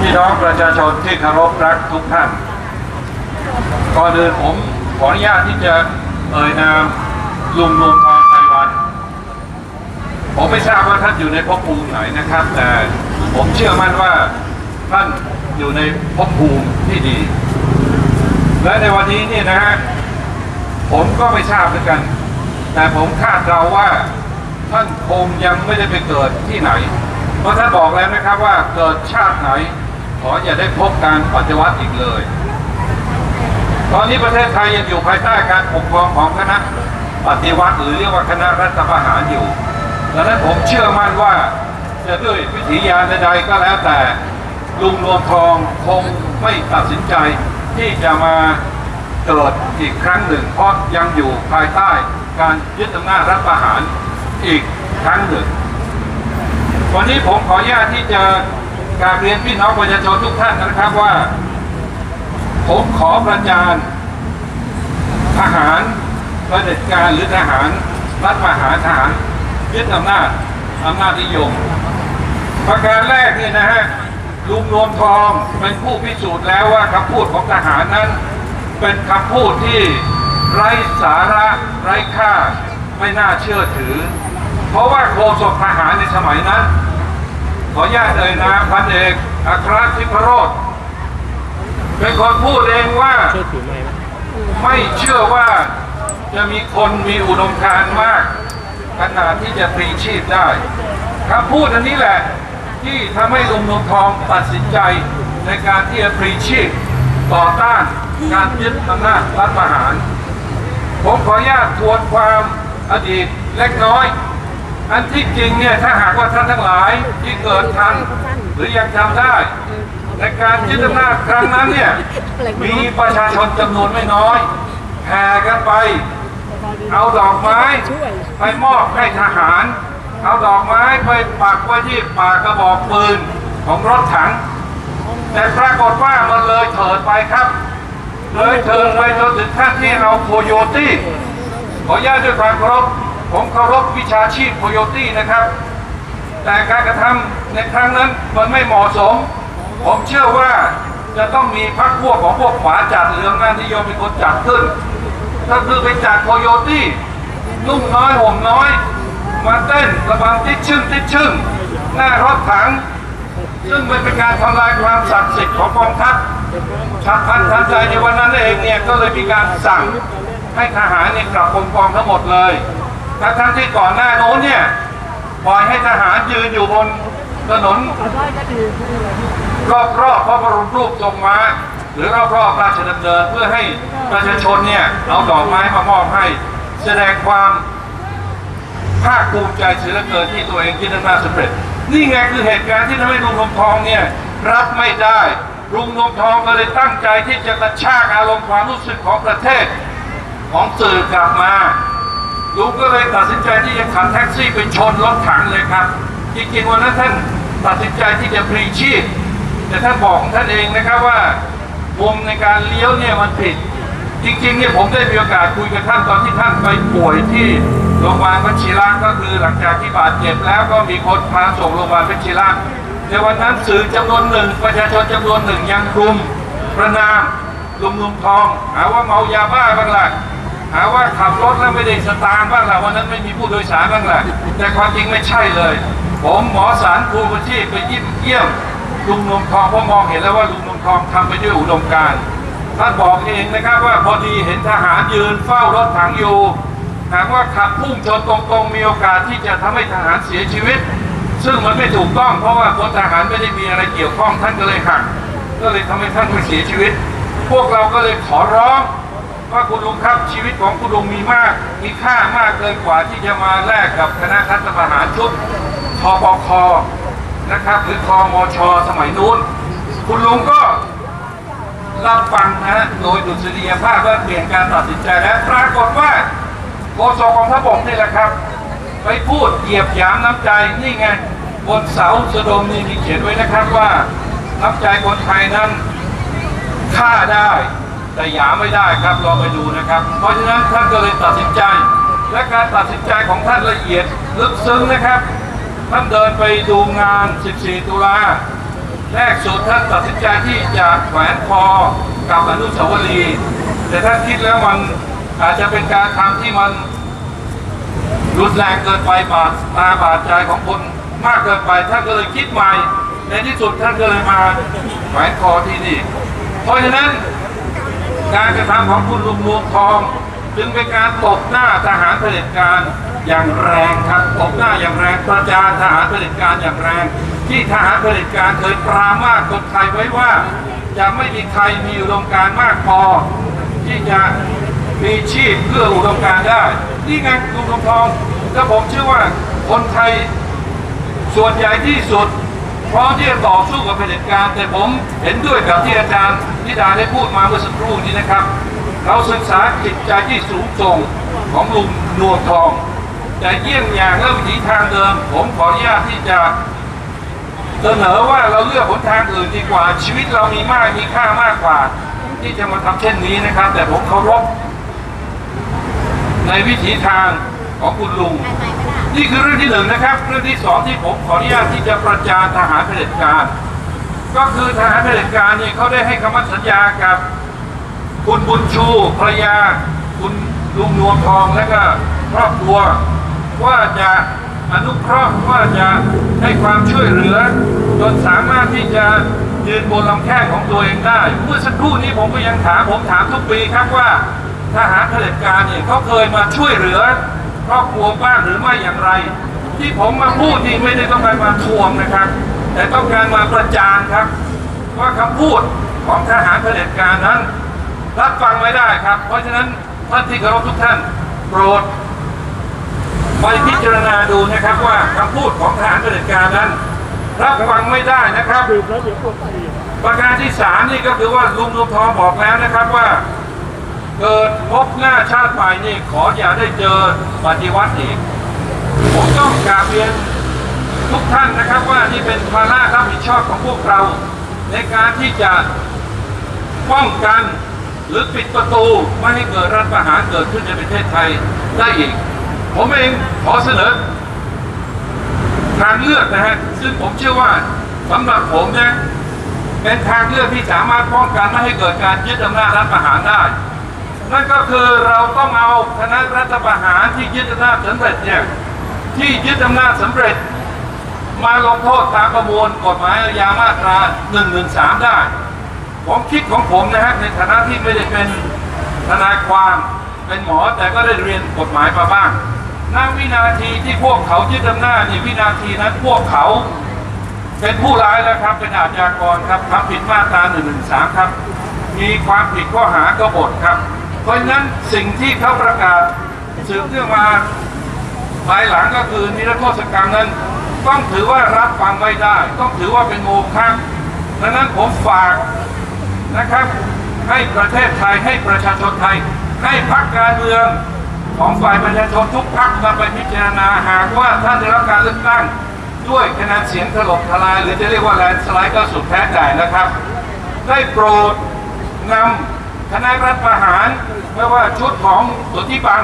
พี่น้องประชาชนที่เคารพรักทุกท่าน ก่อนอื่นผมขออนุญาตที่จะเอ่ยนามลุงนวมทองไพวัน ผมไม่ทราบว่าท่านอยู่ในภพภูมิไหนนะครับ แต่ผมเชื่อมั่นว่าท่านอยู่ในภพภูมิที่ดี และในวันนี้เนี่ยนะฮะผมก็ไม่ทราบเหมือนกัน แต่ผมคาดเดาว่าท่านคงยังไม่ได้ไปเกิดที่ไหน เพราะท่านบอกแล้วนะครับว่าเกิดชาติไหน ขออย่าได้พบการปฏิวัติอีกเลย ตอนนี้ประเทศไทยยังอยู่ภายใต้การปกครองของคณะปฏิวัติหรือเรียกว่าคณะรัฐประหารอยู่ดังนั้นผมเชื่อมั่นว่าจะด้วยวิถียานใดๆก็แล้วแต่ลุงรวมทองคงไม่ตัดสินใจที่จะมาเกิดอีกครั้งหนึ่ง เพราะยังอยู่ภายใต้การยึดอำนาจรัฐประหารอีกครั้งหนึ่ง วันนี้ผมขออนุญาตที่จะ กราบเรียนพี่น้องประชาชนทุกท่านนะครับว่า ผมขอประจานทหารประเด็จการหรือทหารรัฐประหารทหารยึดอำนาจอำนาจนิยม ประการแรกเนี่ยนะฮะลุงนวมทองเป็นผู้พิสูจน์แล้วว่าคำพูดของทหารนั้น เป็นคำพูดที่ไร้สาระไร้ค่าไม่น่าเชื่อถือ เพราะว่าโฆษกทหารในสมัยนั้น ขออนุญาตเอ่ยนามพันเอกอัครทิพโรธเป็นคนพูดเองว่าไม่เชื่อว่าจะมีคนมีอุดมการณ์มากขนาดที่จะพลีชีพได้คำพูดอันนี้แหละที่ทำให้ลุงนวมทองตัดสินใจในการที่จะพลีชีพต่อต้านการยึดอำนาจรัฐประหาร ผมขออนุญาตทวนความอดีตเล็กน้อย อันที่จริงเนี่ยถ้าหากว่าท่านทั้งหลายที่เกิดทันหรือยังจำได้ในการยึดอำนาจครั้งนั้นเนี่ยมีประชาชนจำนวนไม่น้อยแห่กันไป เอาดอกไม้ไปมอบให้ทหาร เอาดอกไม้ไปปักไว้ที่ปากกระบอกปืนของรถถัง แต่ปรากฏว่ามันเลยเถิดไปครับ เลยเถิดไปจนถึงขั้นที่เอาโคโยตี้ขออนุญาตด้วยความเคารพ ผมเคารพวิชาชีพโคโยตี้นะครับ แต่การกระทำในครั้งนั้นมันไม่เหมาะสม ผมเชื่อว่าจะต้องมีพรรคพวกของพวกขวาจัดเหลืองนานิยมเป็นคนจัดขึ้นก็คือไปจัดโคโยตี้นุ่งน้อยห่มน้อย มาเต้นระบำติดชึ่งติดชึ่งหน้ารถถัง ซึ่งมันเป็นการทำลายความศักดิ์สิทธิ์ของกองทัพชักพันทันใจในวันนั้นเองเนี่ยก็เลยมีการสั่งให้ทหารเนี่ยกลับกองกองทั้งหมดเลย ทั้งทั้งที่ก่อนหน้าโน้นเนี่ยปล่อยให้ทหารยืนอยู่บนถนนรอบรอบพระบรมรูปทรงม้าหรือรอบรอบราชดำเนินเพื่อให้ประชาชนเนี่ยเอาดอกไม้มามอบให้แสดงความภาคภูมิใจเสียเหลือเกินที่ตัวเองที่ได้มาสำเร็จ นี่ไงคือเหตุการณ์ที่ทำให้ลุงนมทองเนี่ยรับไม่ได้ลุงนมทองก็เลยตั้งใจที่จะกระชากอารมณ์ความรู้สึกของประเทศของสื่อกลับมา ลุงก็เลยตัดสินใจที่จะขับแท็กซี่ไปชนรถถังเลยครับจริงๆวันนั้นท่านตัดสินใจที่จะพลีชีพ แต่ท่านบอกท่านเองนะครับว่ามุมในการเลี้ยวเนี่ยมันผิด จริงๆเนี่ยผมได้มีโอกาสคุยกับท่านตอนที่ท่านไปป่วยที่โรงพยาบาลพัชิระก็คือหลังจากที่บาดเจ็บแล้วก็มีคนพาส่งโรงพยาบาลพัชิระในวันนั้นสื่อจำนวนหนึ่งประชาชนจำนวนหนึ่งยังรุมประนามลุมลุมทองหาว่าเมายาบ้าบ้างล่ะ หาว่าขับรถแล้วไม่ได้สตางค์บ้างล่ะวันนั้นไม่มีผู้โดยสารบ้างล่ะแต่ความจริงไม่ใช่เลย ผมหมอสารภูมิชีพไปยี่ยมเยี่ยมลุงนมทองเพราะมองเห็นแล้วว่าลุงนมทองทำไปด้วยอุดมการท่านบอกเองนะครับว่าพอดีเห็นทหารยืนเฝ้ารถถังอยู่หากว่าขับพุ่งชนตรงๆมีโอกาสที่จะทำให้ทหารเสียชีวิต ซึ่งมันไม่ถูกต้องเพราะว่าพลทหารไม่ได้มีอะไรเกี่ยวข้องท่านก็เลยหักก็เลยทำให้ท่านไม่เสียชีวิต พวกเราก็เลยขอร้อง ว่าคุณลุงครับชีวิตของคุณลุงมีมาก มีค่ามากเกินกว่าที่จะมาแลกกับคณะรัฐประหารชุดทปคนะครับหรือคมชสมัยนู้น คุณลุงก็รับฟังนะโดยดุษฎียภาพว่าเปลี่ยนการตัดสินใจแล้วปรากฏว่าโฆษกของทบกนี่แหละครับ ไปพูดเหยียบหยามน้ำใจนี่ไงบนเสาสะดมนี่มีเขียนไว้นะครับว่าน้ำใจคนไทยนั้นฆ่าได้ แต่หยาไม่ได้ครับลองไปดูนะครับ เพราะฉะนั้นท่านก็เลยตัดสินใจ และการตัดสินใจของท่านละเอียดลึกซึ้งนะครับ ท่านเดินไปดูงาน 14 ตุลาแรกสุดท่านตัดสินใจที่จะแขวนคอกับอนุสาวรีย์แต่ท่านคิดแล้วมันอาจจะเป็นการทำที่มันรุนแรงเกินไปบาดตาบาดใจของคนมากเกินไปท่านก็เลยคิดใหม่ ในที่สุดท่านก็เลยมาแขวนคอที่นี่ เพราะฉะนั้น การกระทำของคุณลุงรวงทอง จึงเป็นการตบหน้าทหารเผด็จการอย่างแรงครับตบหน้าอย่างแรงประจานทหารเผด็จการอย่างแรง ที่ทหารเผด็จการเคยปรามาสคนไทยไว้ว่าจะไม่มีใครมีอุดมการณ์มากพอ ที่จะมีชีพเพื่ออุดมการณ์ได้ นี่ไงลุงรวงทอง และผมเชื่อว่าคนไทยส่วนใหญ่ที่สุด พร้อมที่จะต่อสู้กับเผด็จการ แต่ผมเห็นด้วยกับที่อาจารย์นิดาได้พูดมาเมื่อสักครู่นี้นะครับ เราศึกษาจิตใจที่สูงส่งของลุงนวลทอง แต่เยี่ยงอย่างและวิถีทางเดิม ผมขออนุญาตที่จะเสนอว่าเราเลือกหนทางอื่นดีกว่าชีวิตเรามีมากมีค่ามากกว่า ที่จะมาทำเช่นนี้นะครับ แต่ผมเคารพในวิถีทางของคุณลุง นี่คือเรื่องที่หนึ่งนะครับ เรื่องที่สองที่ผมขออนุญาตที่จะประจานทหารเผด็จการ ก็คือทหารเผด็จการเนี่ยเขาได้ให้คำมั่นสัญญากับ คุณบุญชูภรรยา คุณลุงนวลทองและก็ครอบครัว ว่าจะอนุเคราะห์ว่าจะให้ความช่วยเหลือจนสามารถที่จะยืนบนลำแข้งของตัวเองได้ เมื่อสักครู่นี้ผมก็ยังถามผมถามทุกปีครับว่าทหารเผด็จการเนี่ยเขาเคยมาช่วยเหลือ ครอบครัวบ้างหรือไม่อย่างไร ที่ผมมาพูดนี่ไม่ได้ต้องการมาทวงนะครับ แต่ต้องการมาประจานครับ ว่าคำพูดของทหารเผด็จการนั้น รับฟังไม่ได้ครับ เพราะฉะนั้นท่านที่เคารพทุกท่านโปรดไปพิจารณาดูนะครับว่าคำพูดของทหารเผด็จการนั้นรับฟังไม่ได้นะครับ ประการที่สามนี่ก็คือว่าลุงลุงทองบอกแล้วนะครับว่า เกิดพบหน้าชาติใหม่นี่ขออย่าได้เจอปฏิวัติอีกผมต้องกราบเรียนทุกท่านนะครับว่านี่เป็นภาระรับผิดชอบของพวกเรา ในการที่จะป้องกันหรือปิดประตูไม่ให้เกิดรัฐประหารเกิดขึ้นในประเทศไทยได้อีก ผมเองขอเสนอทางเลือกนะฮะซึ่งผมเชื่อว่าสำหรับผมนะเป็นทางเลือกที่สามารถป้องกันไม่ให้เกิดการยึดอำนาจรัฐประหารได้ นั่นก็คือเราต้องเอาคณะรัฐประหารที่ยึดอำนาจสำเร็จเนี่ยที่ยึดอำนาจสำเร็จ มาลงโทษตามประมวลกฎหมายอาญามาตรา 113 ได้ผมคิดของผมนะฮะในฐานะที่ไม่ได้เป็นทนายความเป็นหมอแต่ก็ได้เรียนกฎหมายมาบ้างณวินาทีที่พวกเขายึดอำนาจในวินาทีนั้นพวกเขาเป็นผู้ร้ายแล้วครับเป็นอาชญากรครับทำผิดมาตรา113 ครับ มีความผิดข้อหากบฏครับ เพราะฉะนั้นสิ่งที่เขาประกาศสืบเนื่องมาภายหลังก็คือนิรโทษกรรมนั้น ต้องถือว่ารับฟังไม่ได้ ต้องถือว่าเป็นโมฆะดังนั้นผมฝากนะครับ ให้ประเทศไทยให้ประชาชนไทย ให้พรรคการเมืองของฝ่ายประชาชนทุกพรรคนำไปพิจารณาหากว่าท่านได้รับการเลือกตั้งด้วยคะแนนเสียงถล่มทลาย หรือจะเรียกว่าแลนสไลด์ก็สุดแท้แต่นะครับ ได้โปรดนำ คณะรัฐประหารไม่ว่าชุดของสุทธิบัง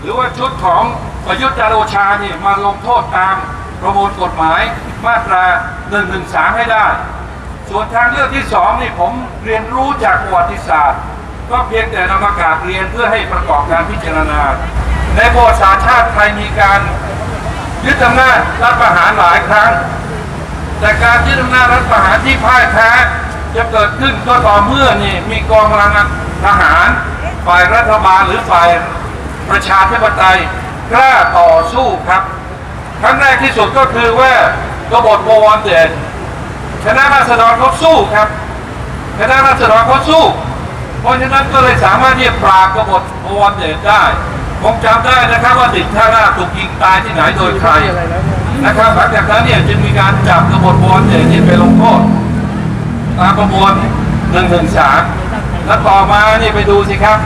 หรือว่าชุดของประยุทธ์จันทร์โอชาเนี่ยมาลงโทษตามประมวลกฎหมายมาตรา 113 ให้ได้ ส่วนทางเลือกที่สองนี่ผมเรียนรู้จากประวัติศาสตร์ ก็เพียงแต่นำมากราบเรียนเพื่อให้ประกอบการพิจารณา ในประวัติศาสตร์ชาติไทยมีการยึดอำนาจรัฐประหารหลายครั้ง แต่การยึดอำนาจรัฐประหารที่พ่ายแพ้ จะเกิดขึ้นก็ต่อเมื่อนี่มีกองกำลังทหาร ฝ่ายรัฐบาลหรือฝ่ายประชาธิปไตยกล้าต่อสู้ครับครั้งแรกที่สุดก็คือว่ากบฏโบวรเดชคณะราษฎรเขาสู้ครับคณะราษฎรเขาสู้ เพราะฉะนั้นก็เลยสามารถที่จะปราบกบฏโบวรเดชได้ผมจำได้นะครับว่าดิ่งท่าราชถูกยิงตายที่ไหนโดยใครนะครับหลังจากนั้นเนี่ยจึงมีการจับกบฏโบอลเจนี่ไปลงโทษ ตามประมวลหนึ่งหนึ่งสามแล้วต่อมานี่ไปดูสิครับ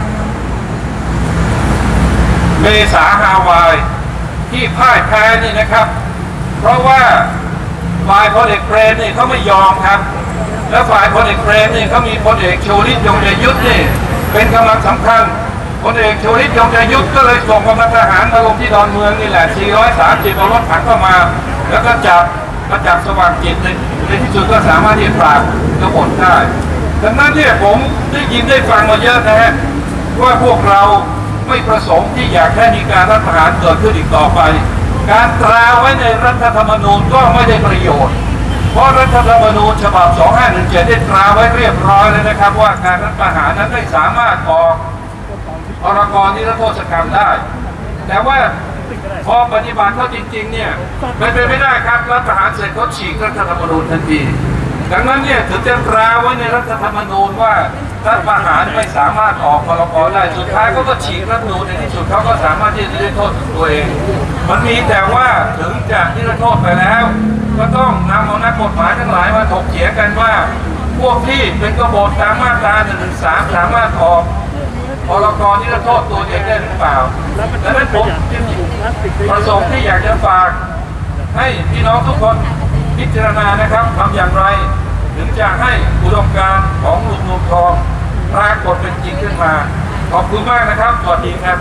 เมษาฮาวาย ที่พ่ายแพ้นี่นะครับ เพราะว่าฝ่ายพลเอกเปรมนี่เขาไม่ยอมครับ แล้วฝ่ายพลเอกเปรมนี่เขามีพลเอกชูฤทธิ์ยงใจยุทธนี่เป็นกำลังสำคัญพลเอกชูฤทธิ์ยงใจยุทธก็เลยส่งกำลังทหารมาลงที่ดอนเมืองนี่แหละ 430เอารถถังเข้ามา แล้วก็จับมาจับสว่างจิตใน ในที่สุดก็สามารถที่จะปราบกบฏได้ ดังนั้นเนี่ยผมได้ยินได้ฟังมาเยอะนะฮะว่าพวกเราไม่ประสงค์ที่อยากให้มีการรัฐประหารเกิดขึ้นอีกต่อไป การตราไว้ในรัฐธรรมนูญก็ไม่ได้ประโยชน์ เพราะรัฐธรรมนูญฉบับ 2517 ได้ตราไว้เรียบร้อยแล้วนะครับ ว่าการรัฐประหารนั้นไม่สามารถออพรกรนิรโทษกรรมได้ แต่ว่า พอปฏิบัติเขาจริง ๆ เนี่ยเป็นไม่ได้ครับรัฐประหารเสร็จเขาฉีกรัฐธรรมนูญทันทีดังนั้นเนี่ยถึงจะตราไว้ในรัฐธรรมนูญว่ารัฐประหารไม่สามารถออกพรกได้สุดท้ายเขาก็ฉีกรัฐธรรมนูญในที่สุดเขาก็สามารถที่จะได้โทษตัวเอง มันมีแต่ว่าถึงจะนิรโทษไปแล้ว ก็ต้องนำเอานักกฎหมายทั้งหลายมาถกเถียงกันว่า พวกที่เป็นกบฏตามมาตรา1นึสามารถออก พรกรนิรโทษตัวเองได้หรือเปล่าดังนั้นผมจึงประสงค์ที่อยากจะฝาก ให้พี่น้องทุกคนพิจารณานะครับทำอย่างไร ถึงจะให้อุดมการณ์ของลุงลุงทองปรากฏเป็นจริงขึ้นมา ขอบคุณมากนะครับ สวัสดีครับ